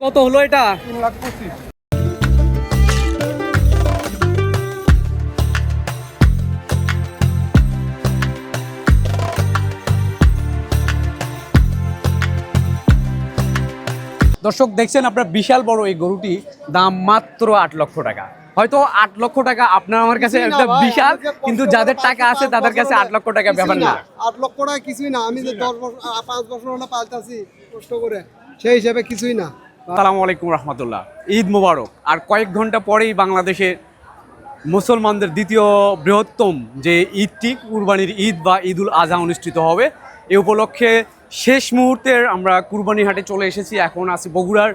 কত হলো এটা? তিন লাখ পঁচিশ। দর্শক দেখছেন আপনার বিশাল বড় এই গরুটি দাম মাত্র আট লক্ষ টাকা। হয়তো আট লক্ষ টাকা আপনার আমার কাছে একটা বিশাল কিন্তু যাদের টাকা আছে তাদের কাছে আট লক্ষ টাকা ব্যাপার না আট লক্ষ টাকা কিছুই না আমি যে দশ বছর পাঁচ বছর হলো পাল্টাছি কষ্ট করে সেই হিসাবে কিছুই না। আসসালামু আলাইকুম রহমতুল্লাহ। ঈদ মুবারক। আর কয়েক ঘণ্টা পরেই বাংলাদেশে মুসলমানদের দ্বিতীয় বৃহত্তম যে ঈদটি, কুরবানির ঈদ বা ঈদুল আজহা অনুষ্ঠিত হবে। এ উপলক্ষে শেষ মুহূর্তের আমরা কুরবানি হাটে চলে এসেছি। এখন আছি বগুড়ার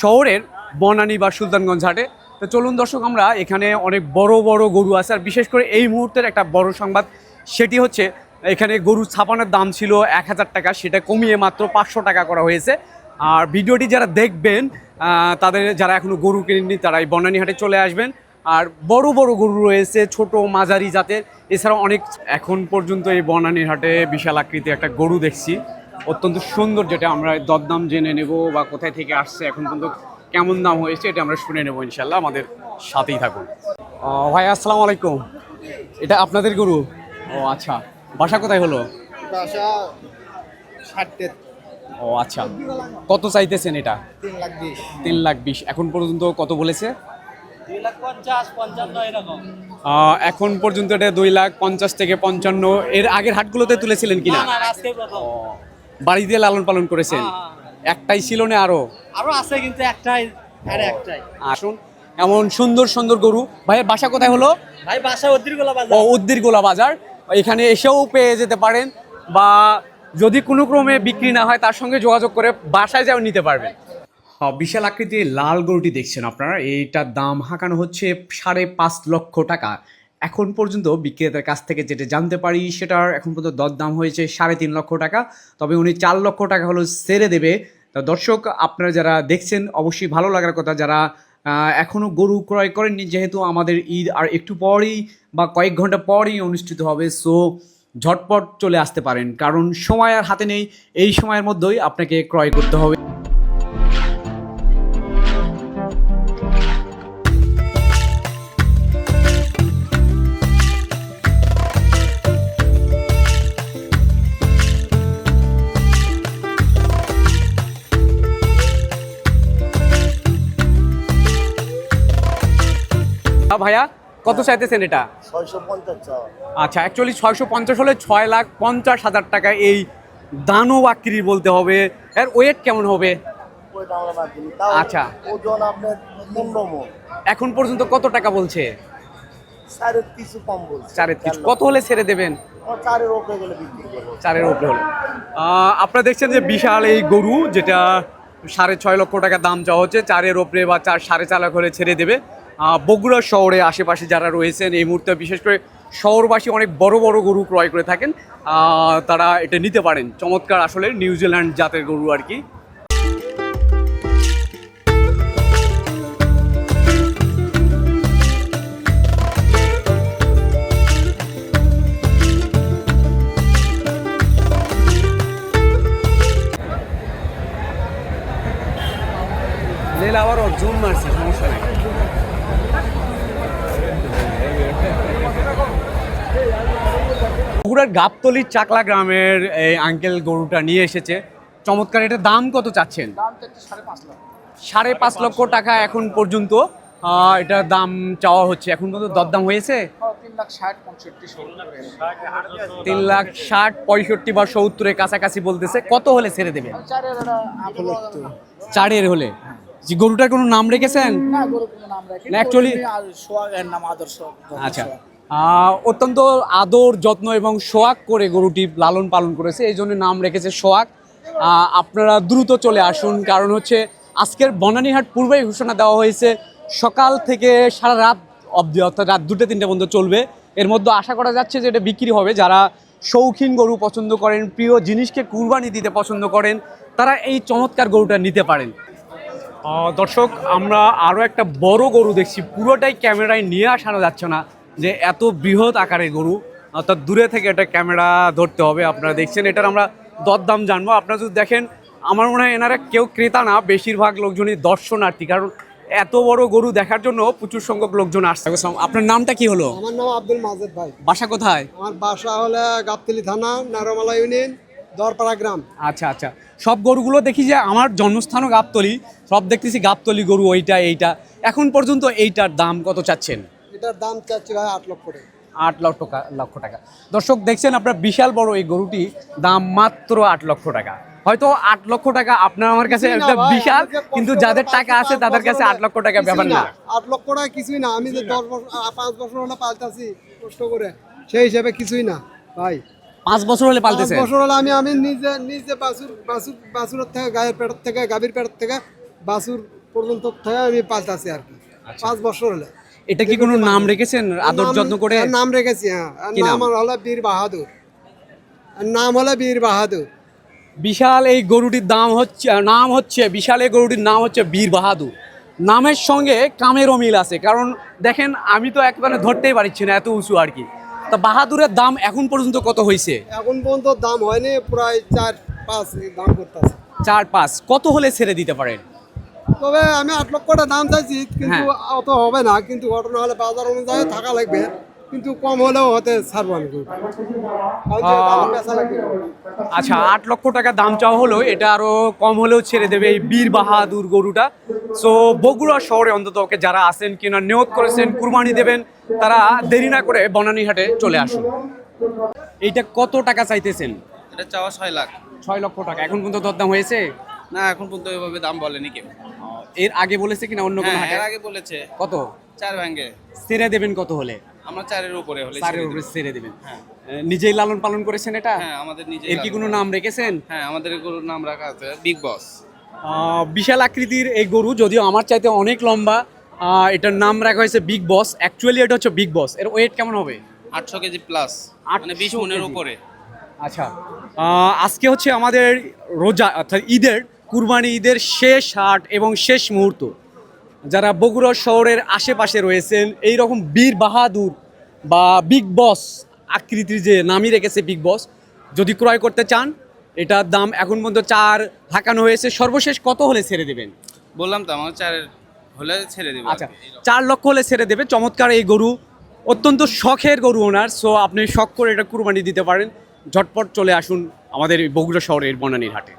শহরের বনানী বা সুলতানগঞ্জ হাটে। তো চলুন দর্শক, আমরা এখানে অনেক বড় বড় গরু আছে। আর বিশেষ করে এই মুহূর্তের একটা বড় সংবাদ, সেটি হচ্ছে এখানে গরু ছাপানোর দাম ছিল এক হাজার টাকা। সেটা কমিয়ে মাত্র পাঁচশো টাকা করা হয়েছে। আর ভিডিওটি যারা দেখবেন তাদের যারা এখনও গরু কিনেননি, তারা এই বনানী হাটে চলে আসবেন। আর বড় বড় গরু রয়েছে, ছোট, মাঝারি জাতের। এছাড়াও অনেক এখন পর্যন্ত এই বনানীর হাটে বিশাল আকৃতি একটা গরু দেখছি। অত্যন্ত সুন্দর যেটা আমরা দরদাম জেনে নেব বা কোথায় থেকে আসছে, এখন পর্যন্ত কেমন দাম হয়েছে, এটা আমরা শুনে নেব ইনশাল্লাহ। আমাদের সাথেই থাকুন। ভাই, আসসালামু আলাইকুম। এটা আপনাদের গরু? ও আচ্ছা। বাসা কোথায় হলো? বাসা ও আচ্ছা। কত চাইতেছেন এটা? তিন লাখ বিশ। তিন লাখ বিশ। এখন পর্যন্ত কত বলেছে? এখন পর্যন্ত এটা দুই লাখ পঞ্চাশ থেকে পঞ্চান্ন। এর আগের হাটগুলোতে তুলেছিলেন কিনা? না না বাড়ি দিয়ে লালন পালন করেছেন? হ্যাঁ, একটাই ছিল না আরও? আরও আছে কিন্তু একটাই আর একটাই। আসুন এমন সুন্দর সুন্দর গরু। ভাইয়ের বাসা কোথায় হলো? ভাই বাসা অদ্রিগুলা ও বাজার উদ্দির গোলা বাজার এখানে এসেও পেয়ে যেতে পারেন বা যদি কোনো ক্রমে বিক্রি না হয় তার সঙ্গে যোগাযোগ করে বাসায় যাও নিতে পারবেন হ্যাঁ, বিশাল আকৃতির লাল গরুটি দেখছেন আপনারা। এইটার দাম হাঁকানো হচ্ছে সাড়ে পাঁচ লক্ষ টাকা। এখন পর্যন্ত বিক্রেতার কাছ থেকে যেটা জানতে পারি সেটার এখন পর্যন্ত দরদাম হয়েছে সাড়ে তিন লক্ষ টাকা। তবে উনি চার লক্ষ টাকা হলো সেরে দেবে। তা দর্শক আপনারা যারা দেখছেন অবশ্যই ভালো লাগার কথা যারা এখনও গরু ক্রয় করেননি যেহেতু আমাদের ঈদ আর একটু পরেই বা কয়েক ঘণ্টা পরেই অনুষ্ঠিত হবে। সো ঝটপট চলে আসতে পারেন, কারণ সময় আর হাতে নেই। এই সময়ের মধ্যেই আপনাকে ক্রয় করতে হবে। ভাইয়া কত চাইতেছেন এটা? আচ্ছা অ্যাকচুয়ালি ছয়শো পঞ্চাশ হলে ছয় লাখ পঞ্চাশ হাজার টাকা এই দানব আকৃতির বলতে হবে। এর ওয়েট কেমন হবে? আচ্ছা। ওজন আপনার এখন পর্যন্ত কত টাকা বলছে? চারের কিছু কম বলছে। চারের কিছু। কত হলে ছেড়ে দেবেন? চারের ওপরে গেলে চারের উপরে হলে। আপনারা দেখছেন যে বিশাল এই গরু যেটা সাড়ে ছয় লক্ষ টাকা দাম চাওয়া হচ্ছে। চারের ওপরে বা চার সাড়ে চার লাখ হলে ছেড়ে দেবে। বগুড়া শহরে আশেপাশে যারা রয়েছেন এই মুহূর্তে, বিশেষ করে শহরবাসী অনেক বড় বড় গরু ক্রয় করে থাকেন তারা এটা নিতে পারেন। চমৎকার আসলে নিউজিল্যান্ড জাতের গরু আর কি। বগুড়ার গাবতলির চাকলা গ্রামের এই আঙ্কেল গরুটা নিয়ে এসেছে। চমৎকার এটা দাম কত চাচ্ছেন? সাড়ে পাঁচ লক্ষ টাকা এখন পর্যন্ত এটার দাম চাওয়া হচ্ছে। এখন পর্যন্ত দরদাম হয়েছে? তিন লাখ ষাট পঁয়ষট্টি বা সত্তরের কাছাকাছি বলতেছে। কত হলে ছেড়ে দেবে? চারের হলে। যে গরুটার কোনো নাম রেখেছেন? না আদর্শ আচ্ছা। অত্যন্ত আদর যত্ন এবং সোয়াগ করে গরুটি লালন পালন করেছে। এই জন্য নাম রেখেছে আহ, আপনারা দ্রুত চলে আসুন কারণ হচ্ছে আজকের বনানীহাট পূর্বেই ঘোষণা দেওয়া হয়েছে সকাল থেকে সারা রাত অবধি অর্থাৎ রাত দুটো তিনটে পর্যন্ত চলবে। এর মধ্যে আশা করা যাচ্ছে যে এটা বিক্রি হবে। যারা শৌখিন গরু পছন্দ করেন প্রিয় জিনিসকে কুরবানি দিতে পছন্দ করেন তারা এই চমৎকার গরুটা নিতে পারেন। দর্শক আমরা আরও একটা বড় গরু দেখছি। পুরোটাই ক্যামেরায় নিয়ে আসানো যাচ্ছে না। যে এত বৃহৎ আকারে গরু অর্থাৎ দূরে থেকে এটা ক্যামেরা ধরতে হবে আপনারা দেখছেন এটার আমরা দরদাম জানব। আপনারা যদি দেখেন আমার মনে হয় এনারা কেউ ক্রেতা না বেশিরভাগ লোকজনই দর্শনার্থী কারণ এত বড় গরু দেখার জন্য প্রচুর সংখ্যক লোকজন আসছে। আপনার নামটা কি হলো? আমার নাম আব্দুল মাজেদ ভাই। বাসা কোথায়? আমার বাসা হলো গাবতলি থানা নারমালা ইউনিয়ন দরপাড়া গ্রাম। আচ্ছা আচ্ছা। সব গরুগুলো দেখি যে আমার জন্মস্থানও গাবতলি সব দেখতেছি গাবতলি গরু ওইটা এইটা। এখন পর্যন্ত এইটার দাম কত চাচ্ছেন? এটার দাম চাচ্ছি ভাই আট লক্ষ টাকা। আট লক্ষ টাকা লক্ষ টাকা। দর্শক দেখছেন আপনার বিশাল বড় এই গরুটি দাম মাত্র আট লক্ষ টাকা। হয়তো আট লক্ষ টাকা আপনার আমার কাছে একটা বিশাল কিন্তু যাদের টাকা আছে তাদের কাছে আট লক্ষ টাকা ব্যাপার না আট লক্ষ টাকা কিছুই না। আমি যে দশ বছর পাঁচ বছর হলে পাল্টাছি কষ্ট করে সেই হিসাবে কিছুই না ভাই। পাঁচ বছর হলে পাঁচ বছর হলে আমি আমি নিজে নিজে বাছুর বাছুর বাছুরের থেকে গায়ের পেটের থেকে গাভীর পেটের থেকে বাছুর পর্যন্ত থেকে আমি পাল্টাছি আর কি। পাঁচ বছর হলে। এটা কি কোনো নাম রেখেছেন? আদর যত্ন করে? নাম রেখেছি হ্যাঁ। নাম? হলো বীর বাহাদুর। নাম হলো বীর বাহাদুর। বিশাল এই গরুটির দাম হচ্ছে নাম হচ্ছে বিশাল এই গরুটির নাম হচ্ছে বীর বাহাদুর। নামের সঙ্গে কামেরও মিল আছে কারণ দেখেন আমি তো একবারে ধরতেই পারছি না এত উঁচু আর কি। তা বাহাদুরের দাম এখন পর্যন্ত কত হয়েছে? এখন পর্যন্ত দাম হয়নি প্রায় চার পাঁচ দাম করতেছে। চার পাঁচ কত হলে ছেড়ে দিতে পারেন? তবে আমি আট লক্ষ টাকা দাম চাইছি কিন্তু হ্যাঁ। অত হবে না কিন্তু ঘটনা হলে বাজার অনুযায়ী থাকা লাগবে কিন্তু কম হলেও হতে ছাড়বো আমি। আচ্ছা আট লক্ষ টাকা দাম চাওয়া হলো এটা আরও কম হলেও ছেড়ে দেবে এই বীর বাহাদুর গরুটা। সো বগুড়া শহরে অন্তত ওকে যারা আছেন কিনা নিয়োগ করেছেন কুরবানি দেবেন তারা দেরি না করে বনানীহাটে চলে আসুন। এইটা কত টাকা চাইতেছেন? এটা চাওয়া ছয় লাখ। ছয় লক্ষ টাকা। এখন পর্যন্ত দরদাম হয়েছে? না এখন পর্যন্ত এভাবে দাম বলেনি কেউ। এর আগে বলেছে কিনা অন্য কোনো হ্যাঁ হাটে এর আগে বলেছে। কত? চার ভাঙ্গে ছেড়ে দেবেন কত হলে? আমরা চারের উপরে হলে চারের উপরে ছেড়ে দেবেন। হ্যাঁ। আহ, নিজেই লালন পালন করেছেন এটা? হ্যাঁ আমাদের নিজে এর কি কোনো নাম রেখেছেন? হ্যাঁ আমাদের গরুর নাম রাখা আছে বিগ বস আহ, বিশাল আকৃতির এই গরু যদিও আমার চাইতে অনেক লম্বা আহ, এটার নাম রাখা হয়েছে বিগ বস অ্যাকচুয়ালি এটা হচ্ছে বিগ বস এর ওয়েট কেমন হবে? আটশো কেজি প্লাস 800 মানে বিশ মনের কেজি। উপরে। আচ্ছা। আহ, আজকে হচ্ছে আমাদের রোজা অর্থাৎ ঈদের কুরবানি ঈদের শেষ হাট এবং শেষ মুহূর্ত। যারা বগুড়া শহরের আশেপাশে রয়েছেন এই রকম বীর বাহাদুর বা বিগ বস আকৃতির যে নামই রেখেছে বিগ বস যদি ক্রয় করতে চান এটার দাম এখন পর্যন্ত চার হাঁকানো হয়েছে। সর্বশেষ কত হলে ছেড়ে দেবেন? বললাম তো আমার চারের হলে ছেড়ে দেবো আচ্ছা চার লক্ষ হলে ছেড়ে দেবে। চমৎকার এই গরু অত্যন্ত শখের গরু ওনার সো আপনি শখ করে এটা কুরবানি দিতে পারেন। ঝটপট চলে আসুন আমাদের বগুড়া শহরের বনানীর হাটে।